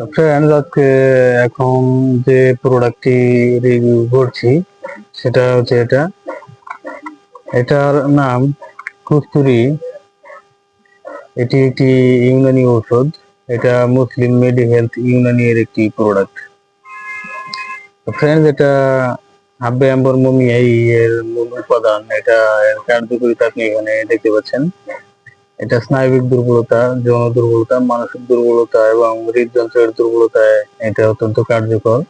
Friends এখন যে প্রোডাক্টটি রিভিউ করছি, সেটা হচ্ছে এটা। এটার নাম কুস্তুরি। এটি একটি ইউনানি ঔষধ। এটা মুসলিম মেডি হেলথ ইউনানি এর একটি প্রোডাক্ট ফ্রেন্ডস এটা হাব্বে আম্বর মমিয়াই এর মূল উপাদান। এটা এর কার্যকরিতা আপনি এখানে দেখতে পাচ্ছেন। এটা স্নায়বিক দুর্বলতা, যৌন দুর্বলতা, মানসিক দুর্বলতা এবং হৃদযন্ত্রের দুর্বলতায় এটা অত্যন্ত কার্যকর।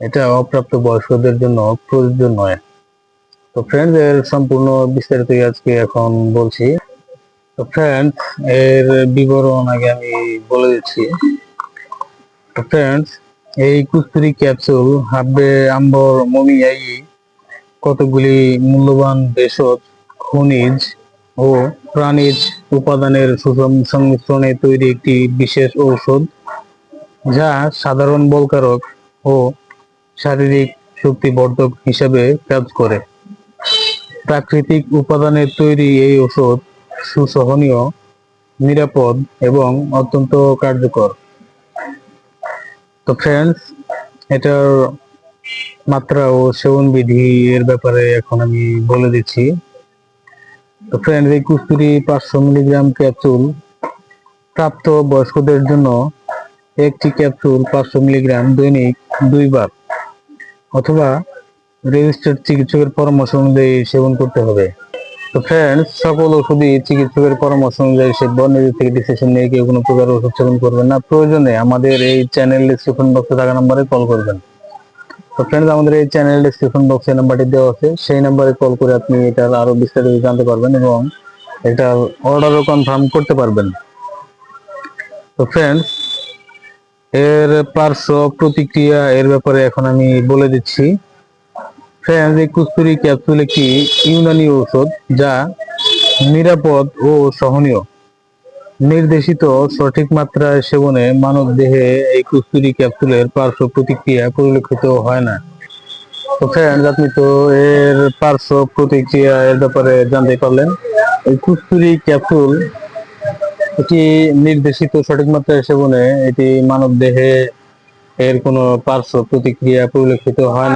এটা অপ্রাপ্ত বয়স্কদের জন্য প্রযোজ্য নয়। তো ফ্রেন্ডস এর সম্পূর্ণ বিস্তারিত আজকে এখন বলছি। তো ফ্রেন্ডস এর বিবরণ আগে আমি বলে দিচ্ছি। তো ফ্রেন্ডস এই কুস্তুরি ক্যাপসুল হাববে আম্বর মমিয়াই কতগুলি মূল্যবান ভেষজ, খনিজ ও প্রাণীজ উপাদানের সুষম সংমিশ্রণে তৈরি একটি বিশেষ ঔষধ, যা সাধারণ বলকারক ও শারীরিক শক্তিবর্ধক হিসেবে কাজ করে। প্রাকৃতিক উপাদানের তৈরি এই ওষুধ সুসহনীয়, নিরাপদ এবং অত্যন্ত কার্যকর। তো ফ্রেন্ডস এটার মাত্রা ও সেবন বিধি এর ব্যাপারে এখন আমি বলে দিচ্ছি। তো ফ্রেন্ডস এই কুস্তুরি পাঁচশো মিলিগ্রাম ক্যাপসুল প্রাপ্ত বয়স্কদের জন্য একটি ক্যাপসুল পাঁচশো মিলিগ্রাম দৈনিক দুইবার অথবা রেজিস্টার্ড চিকিৎসকের পরামর্শ অনুযায়ী সেবন করতে হবে তো ফ্রেন্ডস সকল ওষুধই চিকিৎসকের পরামর্শ অনুযায়ী সেবন নিজের থেকে ডিসিশন নিয়ে কেউ কোনো প্রকার ওষুধ সেবন করবেন না, প্রয়োজনে আমাদের এই চ্যানেল ডিসক্রিপশন বক্সে থাকা নাম্বারে কল করবেন। তো ফ্রেন্ডস আমাদের এই চ্যানেল ডিসক্রিপশন বক্সে নাম্বারটি দেওয়া আছে। সেই নাম্বারে কল করে আপনি এটার আরও বিস্তারিত জানতে পারবেন এবং এটার অর্ডারও কনফার্ম করতে পারবেন। তো ফ্রেন্ডস এর পার্শ্ব প্রতিক্রিয়া এর ব্যাপারে এখন আমি বলে দিচ্ছি। ফ্রেন্ডস এই কুস্তুরি ক্যাপসুল একটি ইউনানি ঔষধ যা নিরাপদ ও সহনীয়। নির্দেশিত সঠিক মাত্রায় সেবনে মানব দেহে এই কুস্তুরি ক্যাপসুলের পার্শ্ব প্রতিক্রিয়া পরিলক্ষিত হয় না। আপনি তো এর পার্শ্ব প্রতিক্রিয়া এর ব্যাপারে জানতে পারলেন। এই কুস্তুরি ক্যাপসুল এটি নির্দেশিত সঠিক মাত্রায় সেবনে এটি মানব দেহে এর কোনো পার্শ্ব প্রতিক্রিয়া পরিলক্ষিত হয় না।